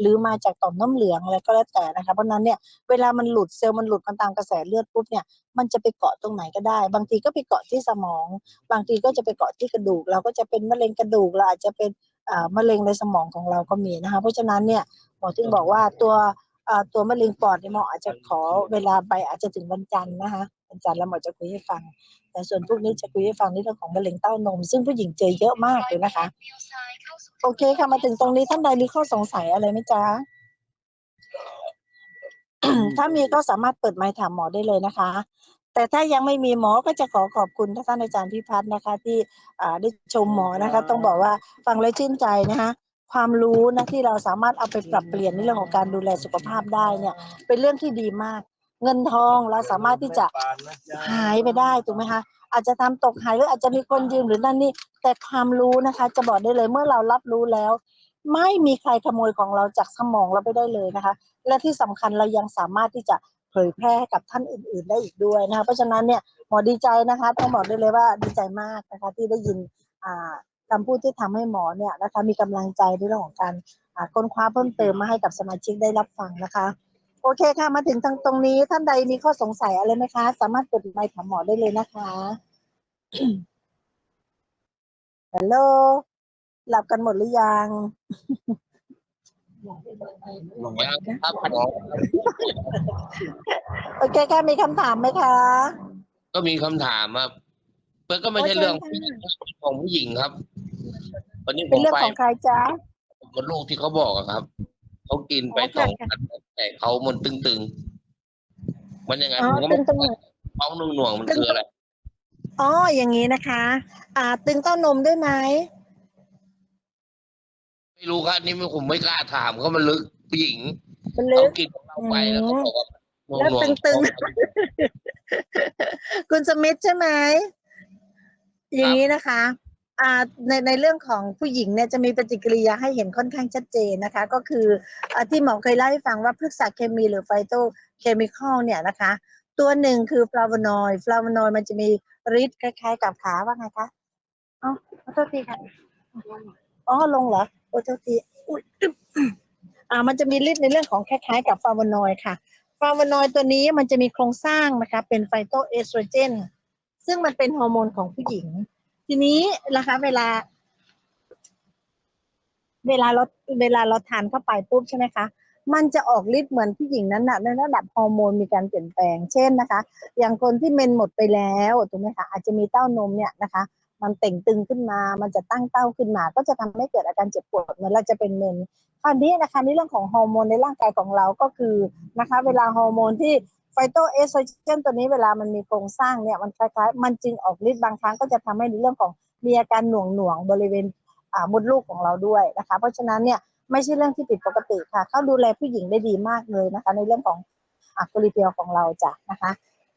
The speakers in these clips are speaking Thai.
หรือมาจากต่อมน้ำเหลืองอะไรก็แล้วแต่นะคะเพราะนั้นเนี่ยเวลามันหลุดเซลล์มันหลุดมันตามกระแสเลือดปุ๊บเนี่ยมันจะไปเกาะตรงไหนก็ได้ บางทีก็ไปเกาะที่สมอง บางทีก็จะไปเกาะที่กระดูก เราก็จะเป็นมะเร็งกระดูกเราอาจจะเป็นมะเร็งในสมองของเราก็มีนะคะเพราะฉะนั้นเนี่ยหมอถึงบอกว่าตัวตัวมะเร็งปอดเนี่ยหมออาจจะขอเวลาไปอาจจะถึงวันจันทร์นะคะวันจันทร์แล้วหมอจะคุยให้ฟัง แต่ส่วนพวกนี้จะคุยให้ฟังในเรื่องของมะเร็งเต้านม ซึ่งผู้หญิงเจอเยอะมากเลยนะคะ โอเคค่ะมาถึงตรงนี้ท่านใดมีข้อสงสัยอะไรไหมจ๊ะ ถ้ามีก็สามารถเปิดไมค์ถามหมอได้เลยนะคะ แต่ถ้ายังไม่มีหมอก็จะขอขอบคุณท่านอาจารย์พิพัฒน์นะคะ ที่อ่าได้ชมหมอนะคะ ต้องบอกว่าฟังแล้วชื่นใจนะคะความรู้นะที่เราสามารถเอาไปปรับเปลี่ยนในเรื่องของการดูแลสุขภาพได้เนี่ย เป็นเรื่องที่ดีมาก เงินทองเราสามารถที่จะหายไปได้ถูกไหมคะ อาจจะทำตกหายหรืออาจจะมีคนยืมหรือนั่นนี่แต่ความรู้นะคะ จะบอกได้เลยเมื่อเรารับรู้แล้ว ไม่มีใครขโมยของเราจากสมองเราไปได้เลยนะคะ และที่สำคัญเรายังสามารถที่จะเผยแพร่ให้กับท่านอื่น ๆ ได้อีกด้วยนะคะ เพราะฉะนั้นเนี่ยหมอดีใจนะคะต้องบอกได้เลยว่าดีใจมากนะคะ ที่ได้ยินอ่าคำพูดที่ทำให้หมอเนี่ยนะคะมีกำลังใจในเรื่องของการค้นคว้าเพิ่มเติมมาให้กับสมาชิกได้รับฟังนะคะ โอเคค่ะ มาถึงทางตรงนี้ท่านใดมีข้อสงสัยอะไรไหมคะ สามารถกดไมค์ถามหมอได้เลยนะคะฮัลโหลหลับกันหมดหรือยังยังครับหมอโอเคค่ะมีคำถามไหมคะ ก็มีคำถามครับมันก็ไม่ใช่โอเคเรื่องค่ะของผู้หญิงครับ วันนี้ผเป็นมเรื่องไปของใครจ๊ะมดลูกที่เขาบอกอะครับ เขากินไปอ๋อสองค่ะพันแต่เขามันตึงๆ มันยังไงอ๋อผมก็ไม่ตึงท้องหน่วงๆมันคืออะไร อ๋อ อย่างนี้นะคะ อ่า ตึงเต้านมด้วยไหม ไม่รู้ครับนี่ผมไม่กล้าถามเขามันลึกผู้หญิงเป็นลึเขาก กินของเราไปแล้วเขาบอกว่าหแล้วน่วงๆตึง คุณสมิธใช่ไหม อย่างนี้นะคะ อ่าในในเรื่องของผู้หญิงเนี่ยจะมีปฏิกิริยาให้เห็นค่อนข้างชัดเจนนะคะ ก็คืออ่าที่หมอเคยเล่าให้ฟังว่าพฤกษเคมีหรือไฟโตเคมีคอลเนี่ยนะคะ ตัวหนึ่งคือฟลาโวนอยด์ฟลาโวนอยด์มันจะมีฤทธิ์คล้ายๆกับขาว่าไงคะอ๋อขอโทษทีค่ะอ๋อลงเหรอโอ้โทษทีอุ๊ยอึ๊บอ่ามันจะมีฤทธิ์ในเรื่องของคล้ายๆ กับฟลาโวนอยด์ค่ะฟลาโวนอยด์ตัวนี้มันจะมีโครงสร้างนะคะเป็นไฟโตเอสโตรเจนซึ่งมันเป็นฮอร์โมนของผู้หญิง ทีนี้นะคะ เวลา เวลาเราเวลาเราทานเข้าไปปุ๊บใช่ไหมคะมันจะออกฤทธิ์เหมือนผู้หญิงนั้นนะในระดับฮอร์โมนมีการเปลี่ยนแปลง เช่นนะคะ อย่างคนที่เมนหมดไปแล้วถูกไหมคะอาจจะมีเต้านมเนี่ยนะคะ มันเต่งตึงขึ้นมา มันจะตั้งเต้าขึ้นมา ก็จะทำให้เกิดอาการเจ็บปวดเหมือนเราจะเป็นเมนคราวนี้นะคะในเรื่องของฮอร์โมนในร่างกายของเราก็คือนะคะ เวลาฮอร์โมนที่ โตเอสโตรเจนตัวนี้เวลามันมีโครงสร้างเนี่ยมันคล้ายๆ มันจึงออกฤทธิ์บางครั้งก็จะทำให้ในเรื่องของมีอาการหน่วงหน่วงๆบริเวณอ่ามดลูกของเราด้วยนะคะ เพราะฉะนั้นเนี่ยไม่ใช่เรื่องที่ผิดปกติค่ะ เขาดูแลผู้หญิงได้ดีมากเลยนะคะ ในเรื่องของอะโคลิเปียวของเราจ้ะนะคะ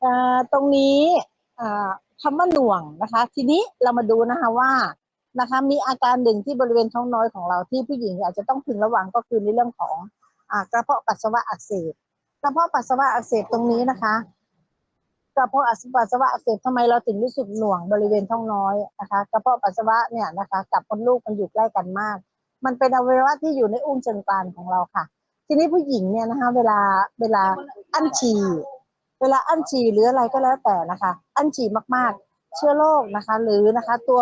เอ่อตรงนี้อ่าคำว่าหน่วงนะคะ ทีนี้เรามาดูนะคะว่านะคะมีอาการหนึ่งที่บริเวณท้องน้อยของเราที่ผู้หญิงอาจจะต้องพึงระวังก็คือในเรื่องของอ่ากระเพาะปัสสาวะอักเสบ ระเพาะปัสสาวะอักเสบตรงนี้นะคะกระเพาะปัสสาวะอักเสบทำไมเราถึงรู้สึกหน่วงบริเวณท้องน้อยนะคะกระเพาะปัสสาวะเนี่ยนะคะกับมดลูกมันอยู่ใกล้กันมาก มันเป็นอวัยวะที่อยู่ในอุ้งเชิงกรานของเราค่ะ ทีนี้ผู้หญิงเนี่ยนะคะ เวลาเวลาอั้นฉี่เวลาอั้นฉี่หรืออะไรก็แล้วแต่นะคะ อั้นฉี่มากๆ เชื้อโรคนะคะ หรือนะคะ ตัว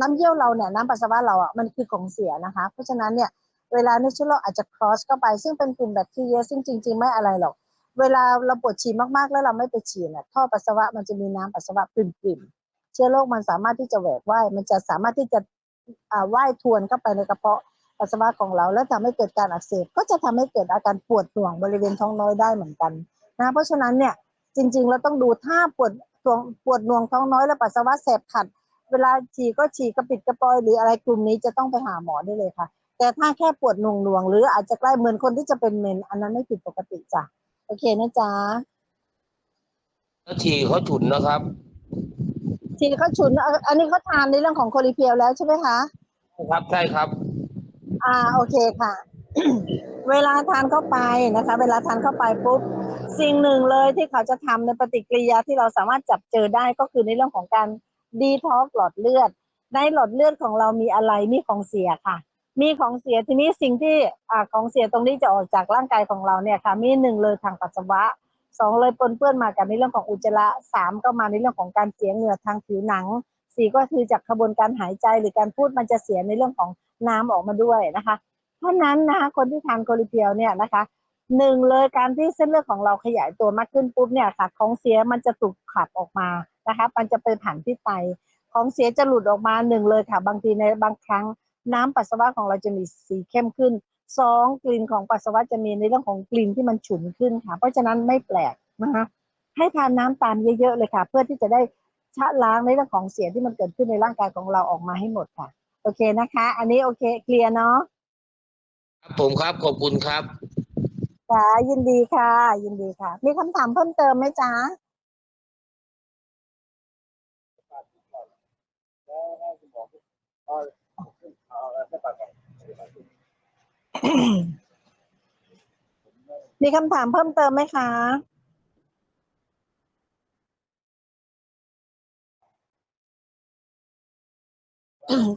น้ำเยี่ยวเราเนี่ยน้ำปัสสาวะเราอะมันคือของเสียนะคะ เพราะฉะนั้นเนี่ย เวลาในเชื้อโรคอาจจะ cross เข้าไป ซึ่งเป็นกลุ่มแบคทีเรียซึ่งจริง ๆ ไม่อะไรหรอก เวลาเราปวดฉี่มากๆ แล้วเราไม่ไปฉี่เนี่ยท่อปัสสาวะมันจะมีน้ำปัสสาวะปริ่มๆเชื้อโรคมันสามารถที่จะแหวกว่ายมันจะสามารถที่จะอ่าว่ายทวนเข้าไปในกระเพาะปัสสาวะของเรา แล้วทำให้เกิดการอักเสบก็จะทำให้เกิดอาการปวดหน่วงบริเวณท้องน้อยได้เหมือนกันนะเพราะฉะนั้นเนี่ยจริง ๆ เราต้องดูถ้าปวดปวดปวดหน่วงท้องน้อยแล้วปัสสาวะแสบขัด เวลาฉี่ก็ฉี่กระปิดกระปอยหรืออะไรกลุ่มนี้จะต้องไปหาหมอได้เลยค่ะ แต่ถ้าแค่ปวดหน่วงหน่วงๆหรืออาจจะใกล้เหมือนคนที่จะเป็นเมน อันนั้นไม่ผิดปกติจ้ะโอเคนะจ๊ะแล้วฉี่เขาฉุนนะครับฉี่เขาฉุนเอ่ออันนี้เขาทานในเรื่องของโคลิเพียวแล้วใช่ไหมคะครับใช่ครับ อ่าโอเคค่ะ เวลาทานเข้าไปนะคะ เวลาทานเข้าไปปุ๊บสิ่งหนึ่งเลยที่เขาจะทำในปฏิกิริยาที่เราสามารถจับเจอได้ก็คือในเรื่องของการดีท็อกหลอดเลือด ในหลอดเลือดของเรามีอะไรมีของเสียค่ะ มีของเสียทีนี้สิ่งที่อ่าของเสียตรงนี้จะออกจากร่างกายของเราเนี่ยค่ะมีหนึ่งเลยทางปัสสาวะสองเลยปนเปื้อนมากับในเรื่องของอุจจาระสามก็มาในเรื่องของการเสียเหงื่อทางผิวหนังสี่ก็คือจากกระบวนการหายใจหรือการพูดมันจะเสียในเรื่องของน้ำออกมาด้วยนะคะ เพราะนั้นนะคะคนที่ทานโคลิเพียวเนี่ยนะคะหนึ่งเลยการที่เส้นเลือดของเราขยายตัวมากขึ้นปุ๊บเนี่ยค่ะของเสียมันจะถูกขับออกมานะคะ มันจะไปผ่านที่ไตของเสียจะหลุดออกมาหนึ่งเลยค่ะบางทีในบางครั้ง น้ำปัสสาวะของเราจะมีสีเข้มขึ้นสองกลิ่นของปัสสาวะจะมีในเรื่องของกลิ่นที่มันฉุนขึ้นค่ะ เพราะฉะนั้นไม่แปลกนะคะให้ทานน้ำตามเยอะๆเลยค่ะ เพื่อที่จะได้ชะล้างในเรื่องของเสียที่มันเกิดขึ้นในร่างกายของเราออกมาให้หมดค่ะ โอเคนะคะ อันนี้โอเคเคลียร์เนาะครับผมครับขอบคุณครับจ้ายินดีค่ะ ยินดีค่ะ มีคำถามเพิ่มเติมไหมจ๊ะ มีคำถามเพิ่มเติมไหมคะ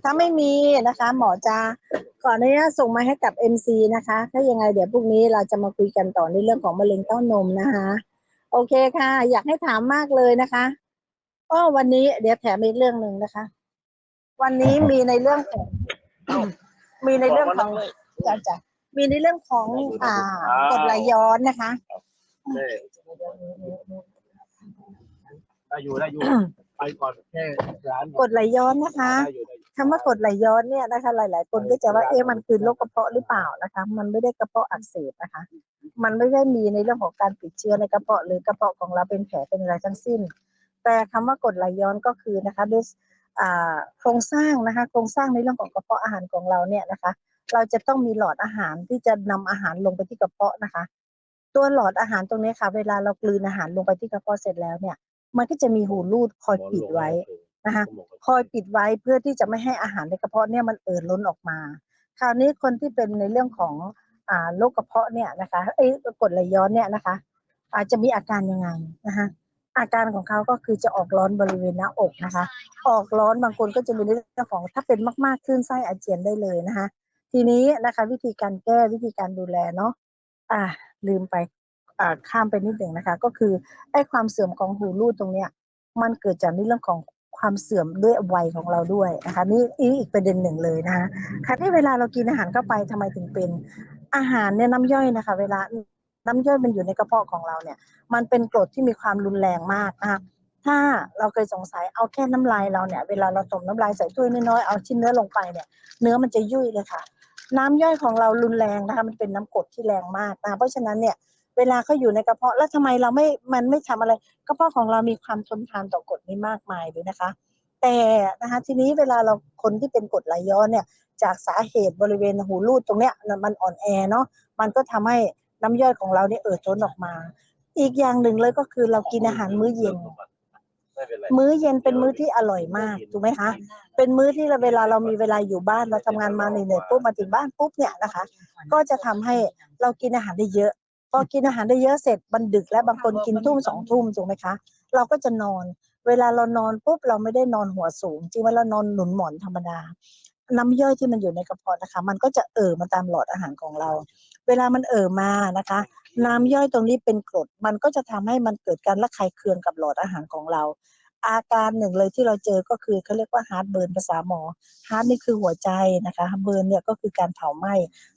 ถ้าไม่มีนะคะ หมอจะขออนุญาตส่งมาให้กับ MC นะคะ ถ้ายังไงเดี๋ยวพรุ่งนี้เราจะมาคุยกันต่อในเรื่องของมะเร็งเต้านมนะคะ โอเคค่ะ อยากให้ถามมากเลยนะคะอ้อวันนี้เดี๋ยวแถมอีกเรื่องหนึ่งนะคะ วันนี้มีในเรื่องของ มีในเรื่องของจ้ะจ้ะมีในเรื่องของอ่ากรดไหลย้อนนะคะได้อยู่ได้อยู่ไปก่อนแค่ร้านกรดไหลย้อนนะคะได้อยู่ได้อยู่คำว่ากรดไหลย้อนเนี่ยนะคะ หลาย ๆ คนก็จะว่าเอ๊ะมันคือโรคกระเพาะหรือเปล่านะคะ มันไม่ได้กระเพาะอักเสบนะคะ มันไม่ได้มีในเรื่องของการติดเชื้อในกระเพาะหรือกระเพาะของเราเป็นแผลเป็นอะไรทั้งสิ้น แต่คำว่ากรดไหลย้อนก็คือนะคะด้วยอ่า โครงสร้างนะคะโครงสร้างในเรื่องของกระเพาะอาหารของเราเนี่ยนะคะ เราจะต้องมีหลอดอาหารที่จะนำอาหารลงไปที่กระเพาะนะคะ ตัวหลอดอาหารตรงนี้ค่ะ เวลาเรากลืนอาหารลงไปที่กระเพาะเสร็จแล้วเนี่ย มันก็จะมีหูรูดคอยปิดไว้นะคะคอยปิดไว้เพื่อที่จะไม่ให้อาหารในกระเพาะเนี่ยมันเอ่อล้นออกมา คราวนี้คนที่เป็นในเรื่องของโรคกระเพาะเนี่ยนะคะเอ้กรดไหลย้อนเนี่ยนะคะ อาจจะมีอาการยังไงนะคะ อาการของเขาก็คือจะออกร้อนบริเวณหน้าอกนะคะ ออกร้อนบางคนก็จะมีในเรื่องของถ้าเป็นมากๆคลื่นไส้อาเจียนได้เลยนะคะ ทีนี้นะคะ วิธีการแก้วิธีการดูแลเนาะอ่าลืมไปอ่าข้ามไปนิดหนึ่งนะคะ ก็คือไอ้ความเสื่อมของหูรูดตรงเนี้ย มันเกิดจากในเรื่องของความเสื่อมด้วยวัยของเราด้วยนะคะนี่นี่อีกประเด็นหนึ่งเลยนะคะค่ะที่เวลาเรากินอาหารเข้าไปทำไมถึงเป็นอาหารเนี่ยน้ำย่อยนะคะ เวลา น้ำย่อยมันอยู่ในกระเพาะของเราเนี่ย มันเป็นกรดที่มีความรุนแรงมากนะคะถ้าเราเคยสงสัยเอาแค่น้ำลายเราเนี่ย เวลาเราต้มน้ำลายใส่ถ้วยน้อยๆเอาชิ้นเนื้อลงไปเนี่ย เนื้อมันจะยุ่ยเลยค่ะ น้ำย่อยของเรารุนแรงนะคะ มันเป็นน้ำกรดที่แรงมากนะเพราะฉะนั้นเนี่ยเวลาเขาอยู่ในกระเพาะแล้วทำไมเราไม่ มันไม่ทำอะไร กระเพาะของเรามีความทนทานต่อกรดนี้มากมายเลยนะคะ แต่นะคะทีนี้เวลาเราคนที่เป็นกรดไหลย้อนเนี่ย จากสาเหตุบริเวณหูรูดตรงเนี้ยมันอ่อนแอเนาะ มันก็ทำให้ น้ำย่อยของเราเนี่ยเอ่อท้นออกมา อีกอย่างหนึ่งเลยก็คือเรากินอาหารมื้อเย็นไม่เป็นไรมื้อเย็นเป็นมื้อที่อร่อยมากถูกไหมคะ เป็นมื้อที่เราเวลาเรามีเวลาอยู่บ้านเราทำงานมาเหนื่อยๆปุ๊บมาถึงบ้านปุ๊บเนี่ยนะคะ ก็จะทำให้เรากินอาหารได้เยอะ พอกินอาหารได้เยอะเสร็จมันดึกแล้วบางคนกินทุ่มสองทุ่มถูกไหมคะ เราก็จะนอน เวลาเรานอนปุ๊บเราไม่ได้นอนหัวสูง จริงว่าเรานอนหนุนหมอนธรรมดา น้ำย่อยที่มันอยู่ในกระเพาะนะคะ มันก็จะเอ่อมาตามหลอดอาหารของเรา เวลามันเอ่อมานะคะ น้ำย่อยตรงนี้เป็นกรด มันก็จะทำให้มันเกิดการระคายเคืองกับหลอดอาหารของเรา อาการหนึ่งเลยที่เราเจอก็คือเขาเรียกว่าฮาร์ดเบิร์นภาษาหมอฮาร์ดนี่คือหัวใจนะคะเบิร์นเนี่ยก็คือการเผาไหม้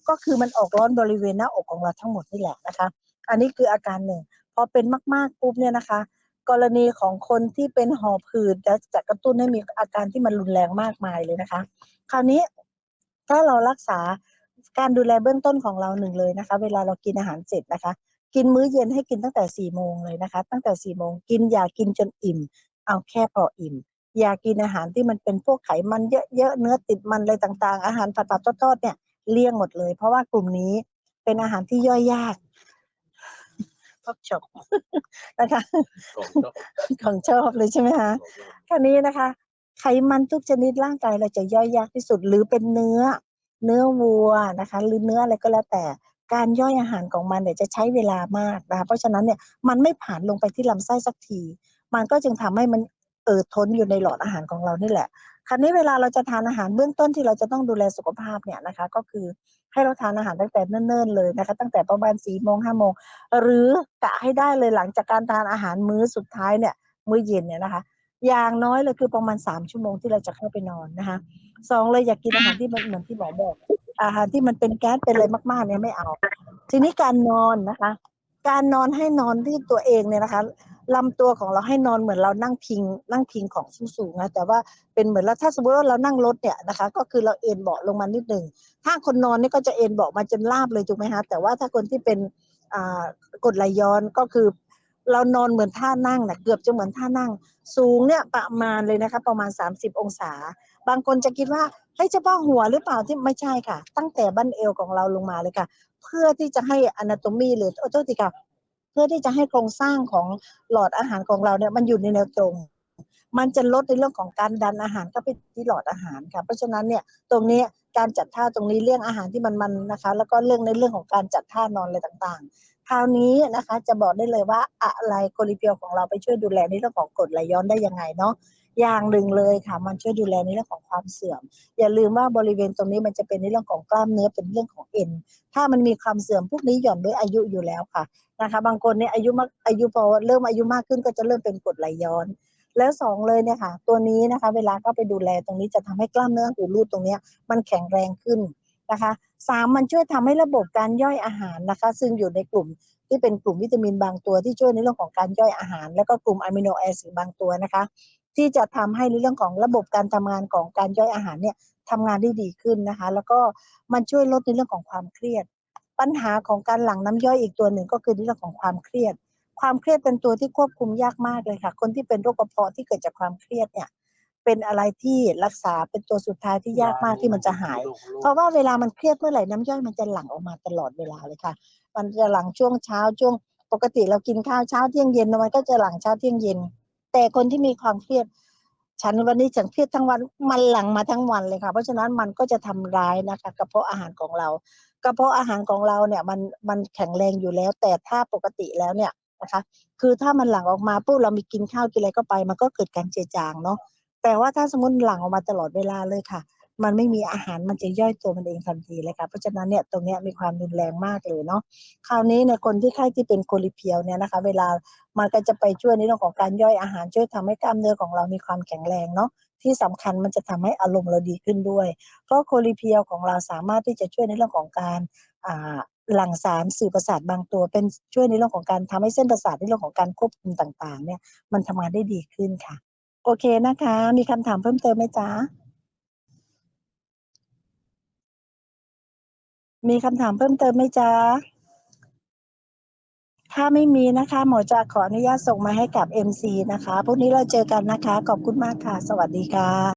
ก็คือมันออกร้อนบริเวณหน้าอกของเราทั้งหมดนี่แหละนะคะ อันนี้คืออาการหนึ่งพอเป็นมากๆปุ๊บเนี่ยนะคะ กรณีของคนที่เป็นหอบหืดจะจะกระตุ้นให้มีอาการที่มันรุนแรงมากมายเลยนะคะ คราวนี้ถ้าเรารักษาการดูแลเบื้องต้นของเราหนึ่งเลยนะคะ เวลาเรากินอาหารเสร็จนะคะ กินมื้อเย็นให้กินตั้งแต่สี่โมงเลยนะคะ ตั้งแต่สี่โมงกินอย่ากินจนอิ่ม เอาแค่พออิ่ม อย่ากินอาหารที่มันเป็นพวกไขมันเยอะๆเนื้อติดมันอะไรต่างๆ อาหารผัดๆทอดๆเนี่ยเลี่ยงหมดเลย เพราะว่ากลุ่มนี้เป็นอาหารที่ย่อยยาก พวกจบนะคะกล่องเนาะของชอบเลยใช่ไหมคะคราวนี้นะคะ ไขมันทุกชนิดร่างกายเราจะย่อยยากที่สุดหรือเป็นเนื้อ เนื้อวัวนะคะ หรือเนื้ออะไรก็แล้วแต่การย่อยอาหารของมันเนี่ยจะใช้เวลามากนะคะเพราะฉะนั้นเนี่ยมันไม่ผ่านลงไปที่ลำไส้สักที มันก็จึงทำให้มันเอิดท้นอยู่ในหลอดอาหารของเรานี่แหละ คราวนี้เวลาเราจะทานอาหารเบื้องต้นที่เราจะต้องดูแลสุขภาพเนี่ยนะคะ ก็คือให้เราทานอาหารตั้งแต่เนิ่นๆเลยนะคะตั้งแต่ประมาณสี่โมงห้าโมงหรือกะให้ได้เลยหลังจากการทานอาหารมื้อสุดท้ายเนี่ยมื้อเย็นเนี่ยนะคะอย่างน้อยเลยคือประมาณสามชั่วโมงที่เราจะเข้าไปนอนนะคะสองเลยอยากกินอาหารที่มันเหมือนที่หมอบอกอาหารที่มันเป็นแก๊สเป็นอะไรมากๆเนี่ยไม่เอา ทีนี้การนอนนะคะ การนอนให้นอนที่ตัวเองเนี่ยนะคะ ลำตัวของเราให้นอนเหมือนเรานั่งพิง นั่งพิงของสูงๆนะแต่ว่าเป็นเหมือนเราถ้าสมมติว่าเรานั่งรถเนี่ยนะคะ ก็คือเราเอนเบาะลงมานิดหนึ่งถ้าคนนอนนี่ก็จะเอนเบาะมาจนราบเลยถูกไหมคะแต่ว่าถ้าคนที่เป็นกดไหลย้อนก็คือ เรานอนเหมือนท่านั่งนะเกือบจะเหมือนท่านั่ง สูงเนี่ยประมาณเลยนะคะ ประมาณ 30 องศา บางคนจะคิดว่าเฮ้ยเฉพาะหัวหรือเปล่าที่ไม่ใช่ค่ะ ตั้งแต่บั้นเอวของเราลงมาเลยค่ะ เพื่อที่จะให้ anatomy หรือโอโทษทีค่ะ เพื่อที่จะให้โครงสร้างของหลอดอาหารของเราเนี่ยมันอยู่ในแนวตรง มันจะลดในเรื่องของการดันอาหารเข้าไปที่หลอดอาหารค่ะ เพราะฉะนั้นเนี่ยตรงนี้การจัดท่าตรงนี้เรื่องอาหารที่มันมันนะคะ แล้วก็เรื่องในเรื่องของการจัดท่านอนอะไรต่างๆ คราวนี้นะคะจะบอกได้เลยว่าอะไรโคลิเปียวของเราไปช่วยดูแลในเรื่องของกรดไหลย้อนได้ยังไงเนาะ อย่างหนึ่งเลยค่ะ มันช่วยดูแลในเรื่องของความเสื่อม อย่าลืมว่าบริเวณตรงนี้มันจะเป็นในเรื่องของกล้ามเนื้อเป็นเรื่องของเอ็น ถ้ามันมีความเสื่อมพวกนี้หย่อนด้วยอายุอยู่แล้วค่ะนะคะ บางคนเนี่ยอายุมากอายุพอเริ่มอายุมากขึ้นก็จะเริ่มเป็นกรดไหลย้อน แล้วสองเลยเนี่ยค่ะ ตัวนี้นะคะ เวลาก็ไปดูแลตรงนี้จะทำให้กล้ามเนื้อหูรูดตรงนี้มันแข็งแรงขึ้นนะคะสามมันช่วยทำให้ระบบการย่อยอาหารนะคะ ซึ่งอยู่ในกลุ่มที่เป็นกลุ่มวิตามินบางตัวที่ช่วยในเรื่องของการย่อยอาหาร แล้วก็กลุ่มอะมิโนแอซิดบางตัวนะคะ ที่จะทำให้ในเรื่องของระบบการทำงานของการย่อยอาหารเนี่ยทำงานได้ดีขึ้นนะคะ แล้วก็มันช่วยลดในเรื่องของความเครียด ปัญหาของการหลั่งน้ำย่อยอีกตัวหนึ่งก็คือในเรื่องของความเครียด ความเครียดเป็นตัวที่ควบคุมยากมากเลยค่ะ คนที่เป็นโรคกระเพาะที่เกิดจากความเครียดเนี่ยเป็นอะไรที่รักษาเป็นตัวสุดท้ายที่ยากมากที่มันจะหาย เพราะว่าเวลามันเครียดเมื่อไหร่น้ำย่อยมันจะหลั่งออกมาตลอดเวลาเลยค่ะ มันจะหลั่งช่วงเช้าช่วงปกติเรากินข้าวเช้าเที่ยงเย็นมันก็จะหลั่งเช้าเที่ยงเย็น แต่คนที่มีความเครียด ฉันวันนี้ฉันเครียดทั้งวัน มันหลั่งมาทั้งวันเลยค่ะ เพราะฉะนั้นมันก็จะทำร้ายนะคะกระเพาะอาหารของเรา กระเพาะอาหารของเราเนี่ยมันมันแข็งแรงอยู่แล้ว แต่ถ้าปกติแล้วเนี่ยนะคะ คือถ้ามันหลั่งออกมาปุ๊บเรามีกินข้าวกินอะไรก็ไป มันก็เกิดการเจือจางเนาะแต่ว่าถ้าสมมติหลั่งออกมาตลอดเวลาเลยค่ะ มันไม่มีอาหารมันจะย่อยตัวมันเองทันทีเลยค่ะเพราะฉะนั้นเนี่ยตรงเนี้ยมีความรุนแรงมากเลยเนาะคราวนี้เนี่ยคนที่ไข้ที่เป็นโคลิเพียวเนี่ยนะคะ เวลามันก็จะไปช่วยในเรื่องของการย่อยอาหารช่วยทำให้กล้ามเนื้อของเรามีความแข็งแรงเนาะที่สำคัญมันจะทำให้อารมณ์เราดีขึ้นด้วย เพราะโคลิเพียวของเราสามารถที่จะช่วยในเรื่องของการอ่าหลั่งสารสื่อประสาทบางตัว เป็นช่วยในเรื่องของการทำให้เส้นประสาทในเรื่องของการควบคุมต่างๆ เนี่ยมันทำงานได้ดีขึ้นค่ะ โอเคนะคะ มีคำถามเพิ่มเติมไหมจ๊ะ มีคำถามเพิ่มเติมไหมจ๊ะ ถ้าไม่มีนะคะ หมอจะขออนุญาตส่งมาให้กับ MC นะคะ พรุ่งนี้เราเจอกันนะคะ ขอบคุณมากค่ะ สวัสดีค่ะ